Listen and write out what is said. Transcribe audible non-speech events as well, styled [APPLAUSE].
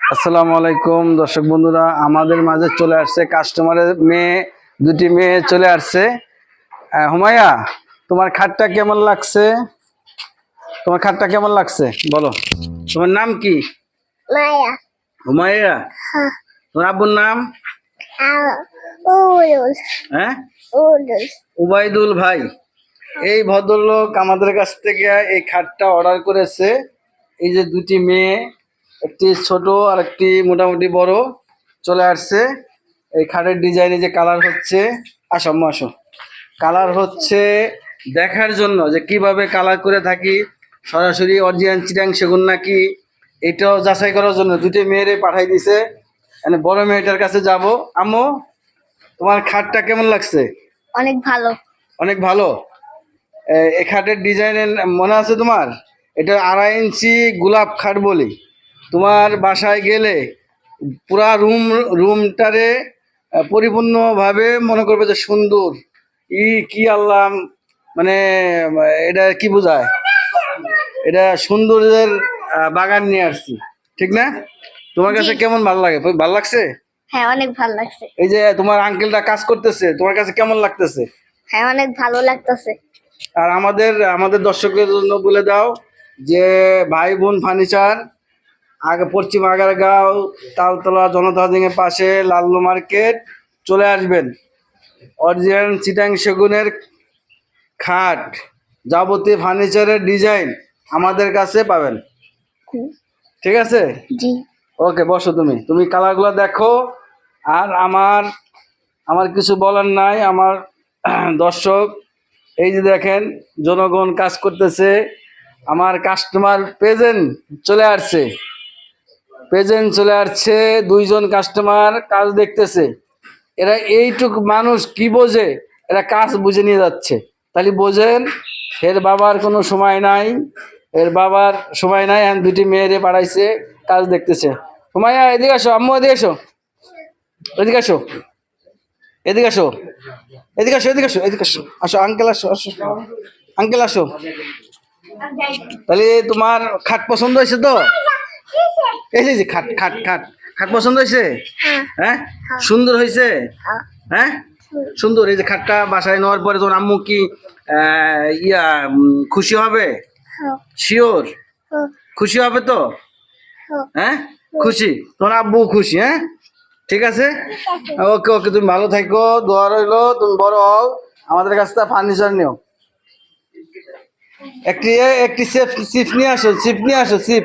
আসসালামু আলাইকুম দর্শক বন্ধুরা আমাদের মাঝে চলে আসছে কাস্টমারের মেয়ে দুটি মেয়ে চলে আসছে। হুমায়া তোমার খাটটা কেমন লাগছে? তোমার খাটটা কেমন লাগছে? বলো। তোমার নাম কি? মায়া। হুমায়া তোমার আব্বুর নাম? হ্যাঁ? উবাইদুল ভাই। এই ভদ্রলোক আমাদের কাছ থেকে এই খাটটা অর্ডার করেছে। এই যে দুটি মেয়ে একটি ছোট আর একটি মোটামুটি বড় চলে আসছে। এই খাটের ডিজাইনে যে কালার হচ্ছে আসো আম্মা আসো। কালার হচ্ছে দেখার জন্য যে কীভাবে কালার করে থাকি সরাসরি অরিজিনাল চিটাং সেগুন নাকি এটাও যাচাই করার জন্য দুটি মেয়েরে পাঠাই দিছে। মানে বড় মেয়েটার কাছে যাব। আম্মু তোমার খাটটা কেমন লাগছে? অনেক ভালো। অনেক ভালো? এ- এই খাটের ডিজাইনের মনে আছে তোমার? এটা আড়াই ইঞ্চি গোলাপ খাট বলি। তোমার বাসায় গেলে পুরা রুম রুমটারে পরিপূর্ণভাবে মনে করবে যে সুন্দর। ই কি আল্লাহ মানে এটা কি বোঝায়? এটা সৌন্দর্যের বাগান নিয়ে আসছি। ঠিক না? তোমার কাছে কেমন ভালো লাগে? ভালো লাগছে? হ্যাঁ অনেক ভালো লাগছে। এই যে তোমার আঙ্কেলটা কাজ করতেছে তোমার কাছে কেমন লাগতেছে? হ্যাঁ অনেক ভালো লাগতেছে। আর আমাদের আমাদের দর্শকদের জন্য বলে দাও যে ভাই বোন ফার্নিচার আগে পশ্চিম আগারগাঁও তালতলা জনতা হাউজিংয়ের পাশে লাল্লু মার্কেট চলে আসবেন। অরিজিনাল চিটাং সেগুনের খাট যাবতীয় ফার্নিচারের ডিজাইন আমাদের কাছে পাবেন। ঠিক আছে? ওকে বসো তুমি। তুমি কালারগুলো দেখো। আর আমার আমার কিছু বলার নাই। আমার [CLEARS THROAT] দর্শক এই যে দেখেন জনগণ কাজ করতেছে। আমার কাস্টমার প্রেজেন্ট চলে আসছে। প্রেজেন্ট চলে আসছে, দুইজন কাস্টমার কাজ দেখতেছে। এরা এইটুক মানুষ কি বোঝে? এরা কাজ বুঝে নিয়ে যাচ্ছে। তাহলে বোঝেন, এর বাবার কোনো সময় নাই, এর বাবার সময় নাই, আর দুটি মেয়েরে পাড়াইছে কাজ দেখতেছে। হুমায়া এদিকে আসো, আম্মু, এদিকে আসো। এদিকে আসো। এদিকে আসো। এদিকে আসো এদিকে আসো এদিকে আসো। আসো আঙ্কেল আসো আসো। আঙ্কেল আসো। তাহলে তোমার খাট পছন্দ হয়েছে তো? এই যে, খাট খাট খাট। খাট পছন্দ হয়েছে? হ্যাঁ। সুন্দর হয়েছে? হ্যাঁ। সুন্দর এই যে খাটটা বাসায় নেওয়ার পরে তোমার আম্মু কি ইয়া খুশি হবে? শিওর খুশি হবে তো? হ্যাঁ। খুশি? তোমার আব্বু খুশি হ্যাঁ? ঠিক আছে? ওকে ওকে তুমি ভালো থাকো দোয়া রইল তুমি বড় হও। আমাদের কাছ থেকে ফার্নিচার নিও। একটি একটি সিপ সিপ নিয়ে আসো সিপ নিয়ে আসো সিপ